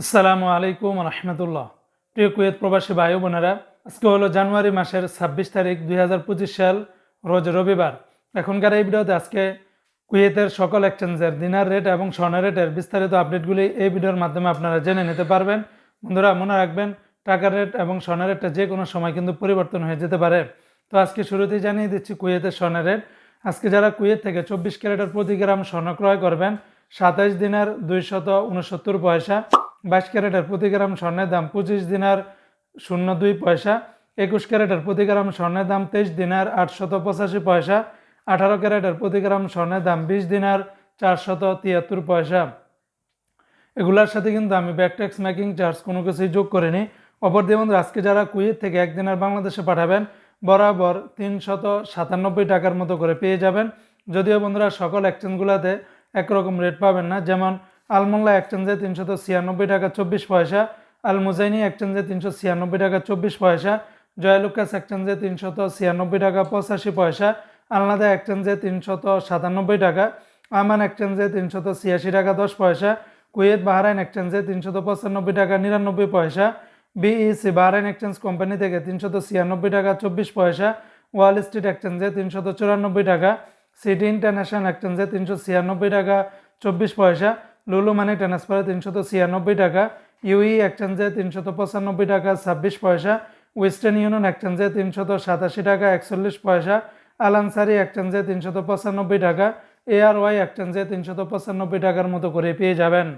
আসসালামু আলাইকুম রহমতুল্লাহ। প্রিয় কুয়েত প্রবাসী ভাই বোনেরা, আজকে হলো জানুয়ারি মাসের ছাব্বিশ তারিখ দুই হাজার পঁচিশ সাল, রোজ রবিবার। এখনকার এই ভিডিওতে আজকে কুয়েতের সকল এক্সচেঞ্জের দিনার রেট এবং স্বর্ণের রেটের বিস্তারিত আপডেটগুলি এই ভিডিওর মাধ্যমে আপনারা জেনে নিতে পারবেন। বন্ধুরা, মনে রাখবেন, টাকার রেট এবং স্বর্ণের রেটটা যে কোনো সময় কিন্তু পরিবর্তন হয়ে যেতে পারে। তো আজকে শুরুতেই জানিয়ে দিচ্ছি কুয়েতের স্বর্ণের রেট আজকে যারা কুয়েত থেকে চব্বিশ ক্যারেটের প্রতি গ্রাম স্বর্ণ ক্রয় করবেন সাতাইশ দিনের দুইশত উনসত্তর পয়সা বাইশ ক্যারেটের প্রতি গ্রাম স্বর্ণের দাম পঁচিশ দিনার শূন্য দুই পয়সা, একুশ ক্যারেটের প্রতি গ্রাম স্বর্ণের দাম তেইশ দিনার আটশত পঁচাশি পয়সা, আঠারো ক্যারেটের প্রতি গ্রাম স্বর্ণের দাম বিশ দিনার চারশত তিয়াত্তর পয়সা। এগুলার সাথে কিন্তু আমি ব্যাক ট্যাক্স মেকিং চার্জ কোনো কিছুই যোগ করিনি। অপর দিয়ে বন্ধু আজকে যারা কুয়েত থেকে একদিনের বাংলাদেশে পাঠাবেন, বরাবর তিনশত সাতানব্বই টাকার মতো করে পেয়ে যাবেন। যদিও বন্ধুরা, সকল এক্সচেঞ্জগুলোতে একরকম রেট পাবেন না। যেমন আলমোল্লা এক্সচেঞ্জে তিনশত ছিয়ানব্বই টাকা চব্বিশ পয়সা আল মুজাইনি এক্সচেঞ্জে তিনশো ছিয়ানব্বই টাকা চব্বিশ পয়সা, জয়লুকাস এক্সচেঞ্জে তিনশত ছিয়ানব্বই টাকা পঁচাশি পয়সা, আলনাদা এক্সচেঞ্জে তিনশত সাতানব্বই টাকা, আমান এক্সচেঞ্জে তিনশত ছিয়াশি টাকা দশ পয়সা, কুয়েত বাহরাইন এক্সচেঞ্জে তিনশত পঁচানব্বই টাকা নিরানব্বই পয়সা, বিইসি বাহরাইন এক্সচেঞ্জ কোম্পানি থেকে তিনশত ছিয়ানব্বই টাকা চব্বিশ পয়সা, ওয়াল স্ট্রিট এক্সচেঞ্জে তিনশত চুরানব্বই টাকা, সিটি ইন্টারন্যাশনাল এক্সচেঞ্জে তিনশো ছিয়ানব্বই টাকা চব্বিশ পয়সা লুলু মানি ট্রান্সফারে তিনশত ছিয়ানব্বই টাকা, ইউই এক্সচেঞ্জে তিনশত পঁচানব্বই টাকা, ছাব্বিশ পয়সা, ওয়েস্টার্ন ইউনিয়ন এক্সচেঞ্জে তিনশত সাতাশি টাকা, একচল্লিশ পয়সা, আলানসারি এক্সচেঞ্জে তিনশত পঁচানব্বই টাকা এআরওয়াই এক্সচেঞ্জে তিনশত পঁচানব্বই টাকার মতো করে পেয়ে যাবেন।